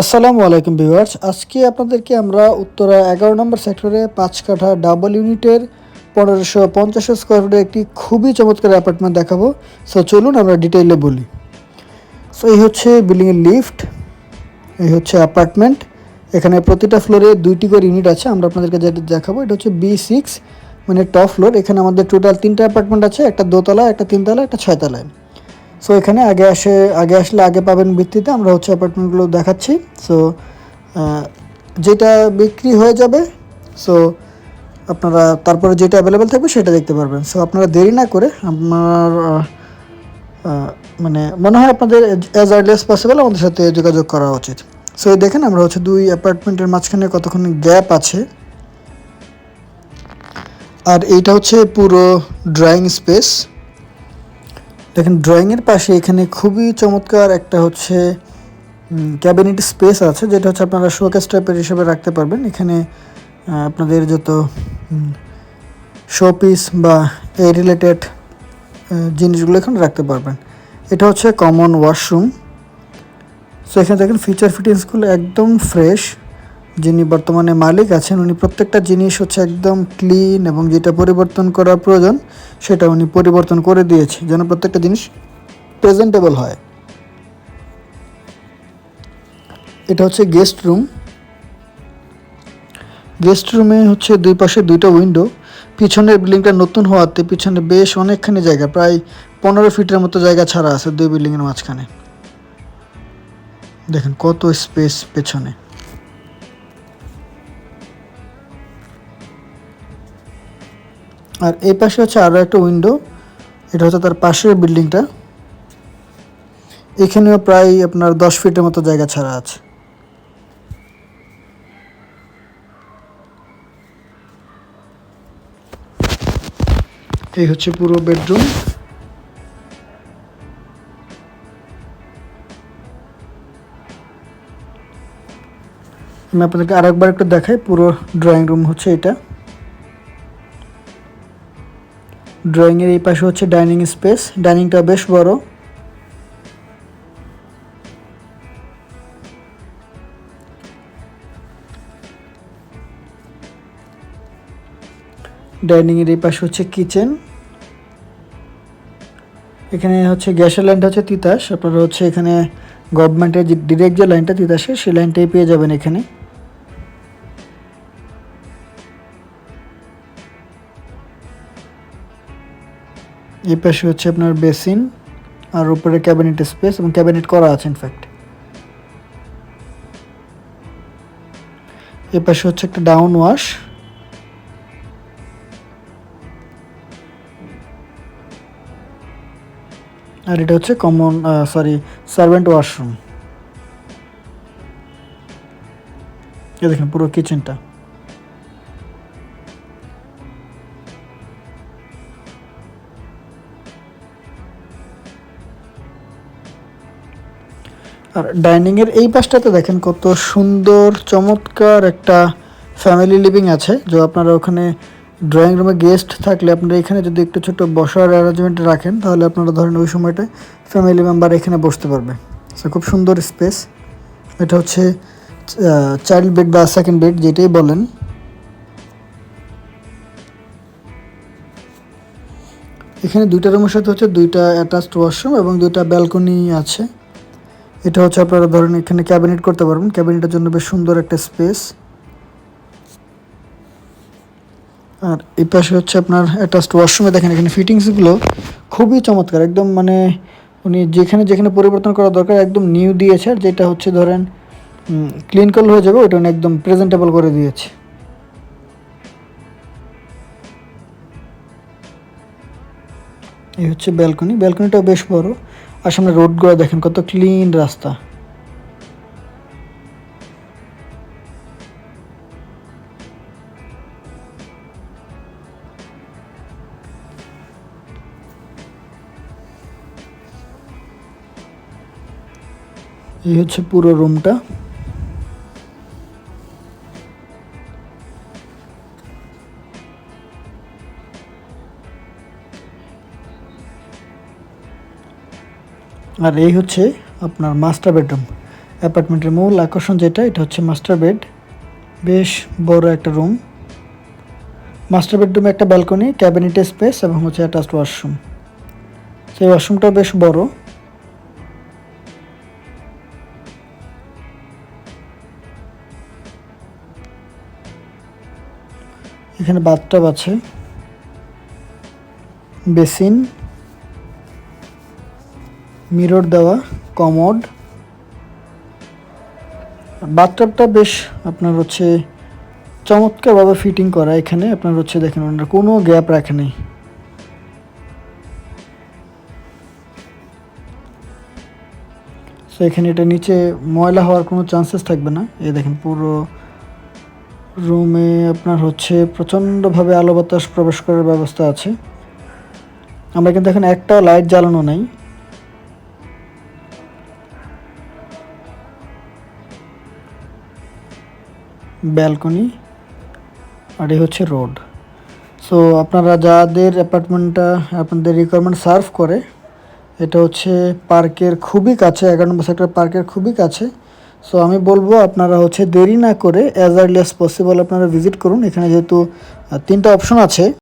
আসসালামু আলাইকুম ভিউয়ার্স। আজকে আপনাদেরকে আমরা উত্তরা এগারো নম্বর সেক্টরে পাঁচ কাঠা ডাবল ইউনিটের পনেরোশো পঞ্চাশ স্কোয়ার ফুটের একটি খুবই চমৎকার অ্যাপার্টমেন্ট দেখাবো। সো চলুন আমরা ডিটেইলে বলি। সো এই হচ্ছে বিল্ডিংয়ের লিফট এই হচ্ছে অ্যাপার্টমেন্ট এখানে প্রতিটা ফ্লোরে দুইটি করে ইউনিট আছে, আমরা আপনাদেরকে যেটা দেখাবো, এটা হচ্ছে বি সিক্স মানে টপ ফ্লোর এখানে আমাদের টোটাল তিনটা অ্যাপার্টমেন্ট আছে, একটা দোতলা, একটা তিনতলা, একটা ছয়তলায়। সো এখানে আগে আসে আগে আসলে আগে পাবেন ভিত্তিতে আমরা হচ্ছে অ্যাপার্টমেন্টগুলো দেখাচ্ছি। সো যেটা বিক্রি হয়ে যাবে সো আপনারা তারপরে যেটা অ্যাভেলেবেল থাকবে সেটা দেখতে পারবেন। সো আপনারা দেরি না করে আহ, মানে মনে হয় আপনাদের অ্যাজ আর্লি অ্যাজ পসিবল আমাদের সাথে যোগাযোগ করা উচিত। সো এই দেখেন আমরা হচ্ছে দুই অ্যাপার্টমেন্টের মাঝখানে কতক্ষণ গ্যাপ আছে। আর এইটা হচ্ছে পুরো ড্রয়িং স্পেস দেখেন ড্রয়িংয়ের পাশে এখানে খুবই চমৎকার একটা হচ্ছে ক্যাবিনেট স্পেস আছে, যেটা হচ্ছে আপনারা শোকেস টাইপের হিসেবে রাখতে পারবেন। এখানে আপনাদের যত শোপিস বা এই রিলেটেড জিনিসগুলো এখানে রাখতে পারবেন। এটা হচ্ছে কমন ওয়াশরুম সো এখানে দেখেন ফিচার ফিটিংসগুলো একদম ফ্রেশ যিনি বর্তমানে মালিক আছেন, উনি প্রত্যেকটা জিনিস হচ্ছে একদম ক্লিন এবং যেটা পরিবর্তন করা প্রয়োজন, সেটা উনি পরিবর্তন করে দিয়েছে, যেন প্রত্যেকটা জিনিস প্রেজেন্টেবল হয়। এটা হচ্ছে গেস্ট রুম গেস্ট রুমে হচ্ছে দুই পাশে দুইটা উইন্ডো পিছনের বিল্ডিংটা নতুন হওয়াতে পিছনে বেশ অনেকখানি জায়গা, প্রায় পনেরো ফিটের মতো জায়গা ছাড়া আছে দুই বিল্ডিংয়ের মাঝখানে। দেখেন কত স্পেস পেছনে। আর এই পাশে হচ্ছে আরও একটা উইন্ডো এটা হচ্ছে তার পাশের বিল্ডিংটা এখানেও প্রায় আপনার দশ ফিটের মতো জায়গা ছাড়া আছে। এই হচ্ছে পুরো বেডরুম আমি আপনাদেরকে আরেকবার একটু দেখাই, পুরো ড্রয়িং রুম হচ্ছে এটা। ড্রয়িংয়ের এই পাশে হচ্ছে ডাইনিং স্পেস ডাইনিংটা বেশ বড়। ডাইনিংয়ের এই পাশে হচ্ছে কিচেন এখানে হচ্ছে গ্যাসের লাইনটা হচ্ছে তিতাস। আপনারা হচ্ছে এখানে গভর্নমেন্টের যে ডিরেক্ট যে লাইনটা তিতাসের, সেই লাইনটাই পেয়ে যাবেন এখানে। এই পাশে হচ্ছে আপনার বেসিন আর উপরে ক্যাবিনেট স্পেস এবং ক্যাবিনেট করা আছে ইনফ্যাক্ট এই পাশে হচ্ছে একটা ডাউন ওয়াশ। আর এটা হচ্ছে কমন সরি সার্ভেন্ট ওয়াশরুম এই দেখেন, পুরো কিচেনটা আর ডাইনিংয়ের এই পাশটাতে দেখেন কত সুন্দর, চমৎকার একটা ফ্যামিলি লিভিং আছে। যে আপনারা ওখানে ড্রয়িং রুমে গেস্ট থাকলে আপনারা এখানে যদি একটু ছোট বসার অ্যারেঞ্জমেন্ট রাখেন, তাহলে আপনারা ধরেন ওই সময়টায় ফ্যামিলি মেম্বার এখানে বসতে পারবে। সো খুব সুন্দর স্পেস এটা হচ্ছে চাইল্ড বেড বা সেকেন্ড বেড যেটাই বলেন। এখানে দুইটা রুমের সাথে হচ্ছে দুইটা অ্যাটাচড ওয়াশরুম এবং দুইটা ব্যালকনি আছে। এটা হচ্ছে আপনারা ধরেন এখানে ক্যাবিনেট করতে পারবেন। ক্যাবিনেটের জন্য বেশ সুন্দর একটা স্পেস। আর এই পাশে হচ্ছে আপনার অ্যাটাচড ওয়াশরুমে দেখেন, এখানে ফিটিংসগুলো খুবই চমৎকার। একদম মানে উনি যেখানে যেখানে পরিবর্তন করা দরকার, একদম নিউ দিয়েছে। আর যেটা হচ্ছে ধরেন ক্লিন করলে হয়ে যাবে, ওটা উনি একদম প্রেজেন্টেবল করে দিয়েছে। এই হচ্ছে ব্যালকনি ব্যালকনিটাও বেশ বড়। আর সামনে রোডগুলো দেখেন কত ক্লিন রাস্তা। এই হচ্ছে পুরো রুমটা আর এই হচ্ছে আপনার মাস্টার বেডরুম অ্যাপার্টমেন্টের মূল আকর্ষণ যেটা, এটা হচ্ছে মাস্টার বেড বেশ বড় একটা রুম মাস্টার বেডরুমে একটা ব্যালকনি ক্যাবিনেট স্পেস এবং হচ্ছে অ্যাটাচড ওয়াশরুম সেই ওয়াশরুমটা বেশ বড়। এখানে বাথটাব আছে। বেসিন মিরর দেওয়া, কমোড। বাথটাবটা বেশ আপনার হচ্ছে চমৎকারভাবে ফিটিং করা এখানে। আপনার হচ্ছে দেখেন, ওনারা কোনো গ্যাপ রাখে নেই। এখানে এটা নিচে ময়লা হওয়ার কোনো চান্সেস থাকবে না। এই দেখেন, পুরো রুমে আপনার হচ্ছে প্রচণ্ডভাবে আলো বাতাস প্রবেশ করার ব্যবস্থা আছে। আমরা কিন্তু এখানে একটাও লাইট জ্বালানো নাই। ব্যালকনি আর এই হচ্ছে রোড সো আপনারা যাদের অ্যাপার্টমেন্টটা আপনাদের রিকোয়ারমেন্ট সার্ভ করে, এটা হচ্ছে পার্কের খুবই কাছে, এগারো নম্বর সেক্টর পার্কের খুবই কাছে। সো আমি বলব আপনারা হচ্ছে দেরি না করে অ্যাজ আর্লি অ্যাজ পসিবল আপনারা ভিজিট করুন। এখানে যেহেতু তিনটা অপশন আছে।